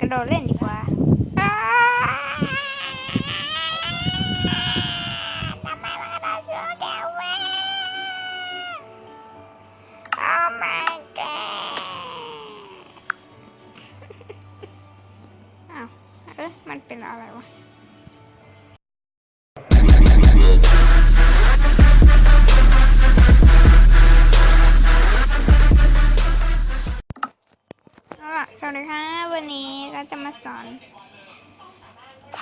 กระโดดเล่นดีกว่ามันเป็นอะไรวะ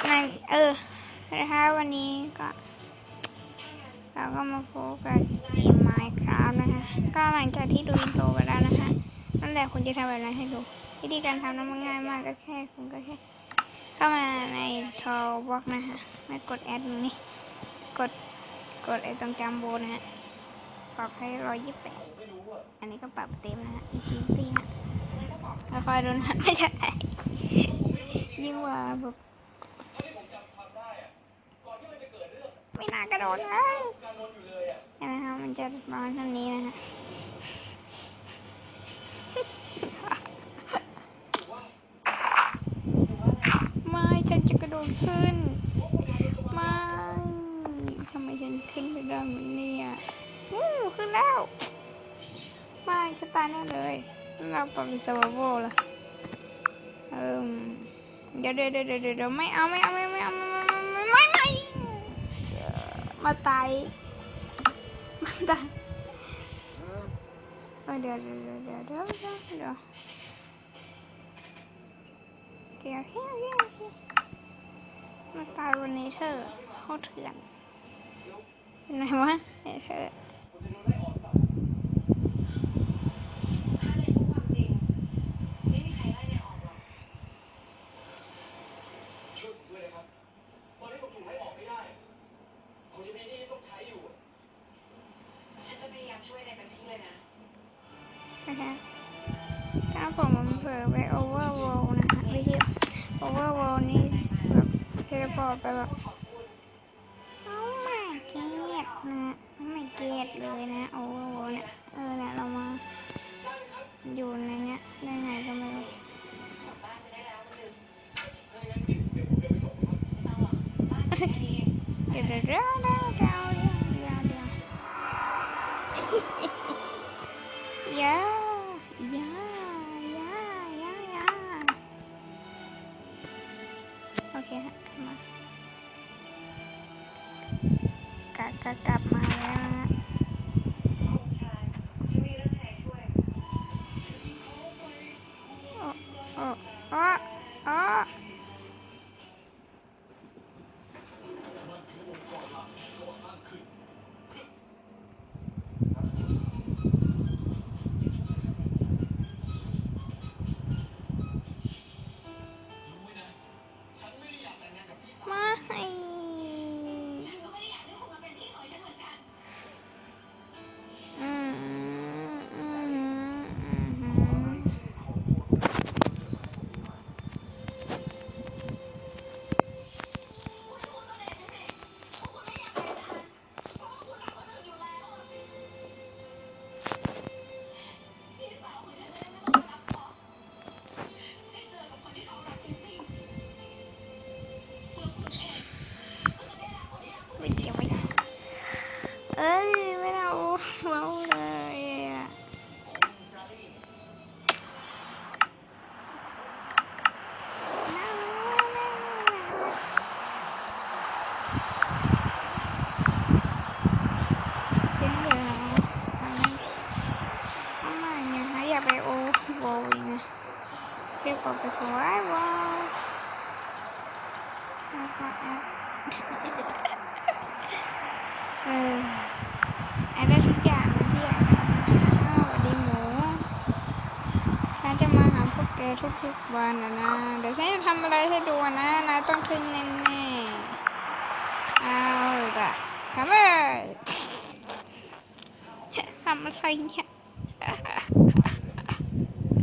ในเออสวัสดีค่ะวันนี้ก็ เราก็มาโฟกัสทีม Minecraft นะคะก็หลังจากที่ดูอินโทรไปแล้วนะคะนั่นแหละคุณจะทำแบบนั้นให้ดูวิธีการทำนั้นมันง่ายมากก็แค่คุณก็แค่เข้ามาในชอลบล็อกนะคะแล้วกดแอดนี้กดกดไอ้ตรงจัมโบนะฮะปรับให้ร้อยยี่สิบแปดอันนี้ก็ปรับเต็มนะฮะอีกทีตีนะแล้วคอยดูนะไม่ใช่ ยิ่งกว่าแบบไม่น่ากระโดดเห็นไหมคะมันจะระมาณเท่านี้นะฮะไม่ฉันจะกระโดดขึ้น ไม่ทำไมฉันขึ้นไม่ได้เนี่ยวู้ขึ้นแล้ว ไม่จะตายแน่เลย เราปรับเป็น survival ละเอิม เดี๋ยวเดี๋ยวเดี๋ยวเดี๋ยวไม่เอาไม่เอาไม่ไม่เอาไม่ไม่ไม่มาตายมาตายเดี๋ยวเดี๋ยวเดี๋ยวเดี๋ยวเดี๋ยวเดี๋ยวเดี๋ยวเฮ้ยเฮ้มาตายวันนี้เธอเขาเถื่อนเป็นไงวะเธอ นะคะ ถ้าผมเผลอไปโอเวอร์ l นะฮะวิธีโอเวอร์ l นี่แบบเทเลพอร์ตไปแบบเอาไม่เกลียดนะไม่เกลียดเลยนะโอเวอร์ l เนี่ยเออเนี่ยเรามาอยู่ในเนี้ยได้ไงก็ไม่รู้เดี๋ยวเดี๋ยวเดี๋ยวเดี๋ยวเ Ya, ya, ya, ya. Oke, okay, Kakak Kamala. Get my own bowling. Here for the survival. I don't think I'm here. สวัสดีหมูฉันจะมาหาพวกแกทุกๆวันนะนะ เดี๋ยวฉันจะทำอะไรให้ดูนะนะต้องขึ้นแน่ๆเอาละทำเลยทำอะไรเนี่ย